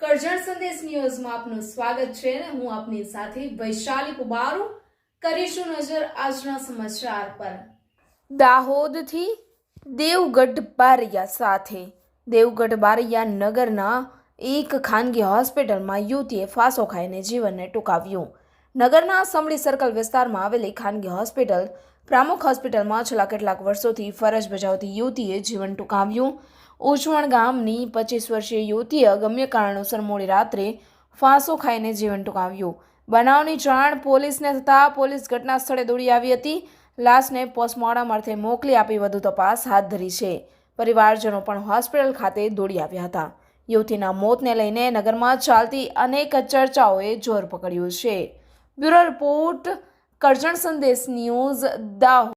કરજણ સંદેશ ન્યૂઝમાં આપનું સ્વાગત છે અને હું આપની સાથે વૈશાલી કુબારુ કરીશું નજર આજના સમાચાર પર. દાહોદથી દેવગઢ બારિયા સાથે. દેવગઢ બારિયા નગરના એક ખાનગી હોસ્પિટલમાં યુવતીએ ફાંસો ખાઈને જીવનને ટૂંકાવ્યું. નગરના સમળી સર્કલ વિસ્તારમાં આવેલી ખાનગી હોસ્પિટલ, પ્રમુખ હોસ્પિટલમાં છેલ્લા કેટલાક વર્ષોથી ફરજ બજાવતી યુવતીએ જીવન ટૂંકાવ્યું. ઉચવણ ગામની પચીસ વર્ષીય યુવતીએ અગમ્ય કારણોસર મોડી રાત્રે ફાંસો ખાઈને જીવન ટૂંકાવ્યું. બનાવની જાણ પોલીસને થતાં પોલીસ ઘટના સ્થળે દોડી આવી હતી. લાશને પોસ્ટમોર્ટમ અર્થે મોકલી આપી વધુ તપાસ હાથ ધરી છે. પરિવારજનો પણ હોસ્પિટલ ખાતે દોડી આવ્યા હતા. યુવતીના મોતને લઈને નગરમાં ચાલતી અનેક ચર્ચાઓએ જોર પકડ્યું છે. બ્યુરો રિપોર્ટ, કરજણ સંદેશ ન્યૂઝ, દાહોદ.